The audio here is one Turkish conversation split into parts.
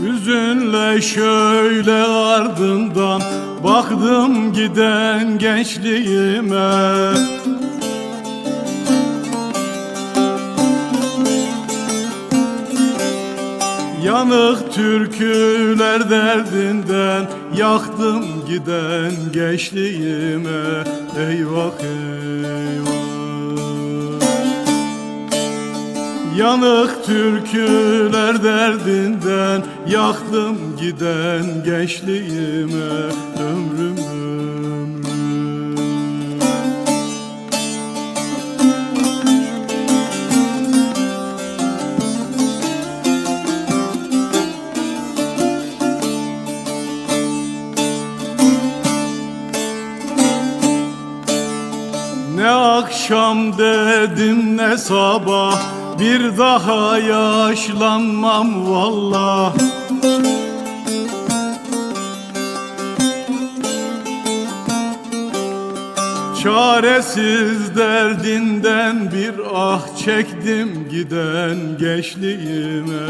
Seninle şöyle ardından Baktım giden gençliğime. Yanık türküler derdinden Yaktım giden gençliğime. Eyvah eyvah Yanık türküler derdinden Yaktım giden gençliğime Ömrüm Ne akşam dedim ne sabah Bir daha yaşlanmam vallah Çaresiz derdinden bir ah çektim giden gençliğime.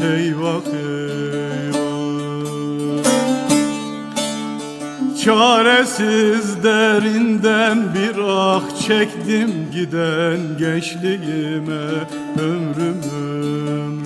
Eyvah eyvah Çaresiz derinden bir ah çektim giden gençliğime ömrüm ömrüm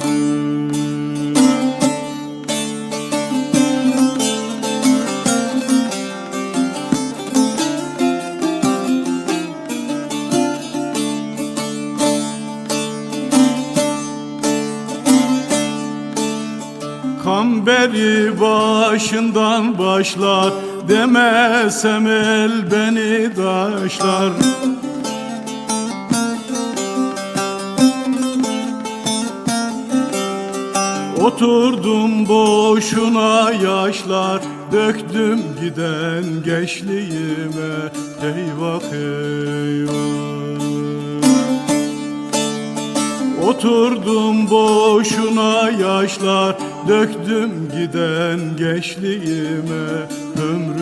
Kamberi başından başlar Demesem el beni taşlar Oturdum boşuna yaşlar Döktüm giden gençliğime. Eyvah eyvah. Oturdum boşuna yaşlar Döktüm giden gençliğime. Ömrümü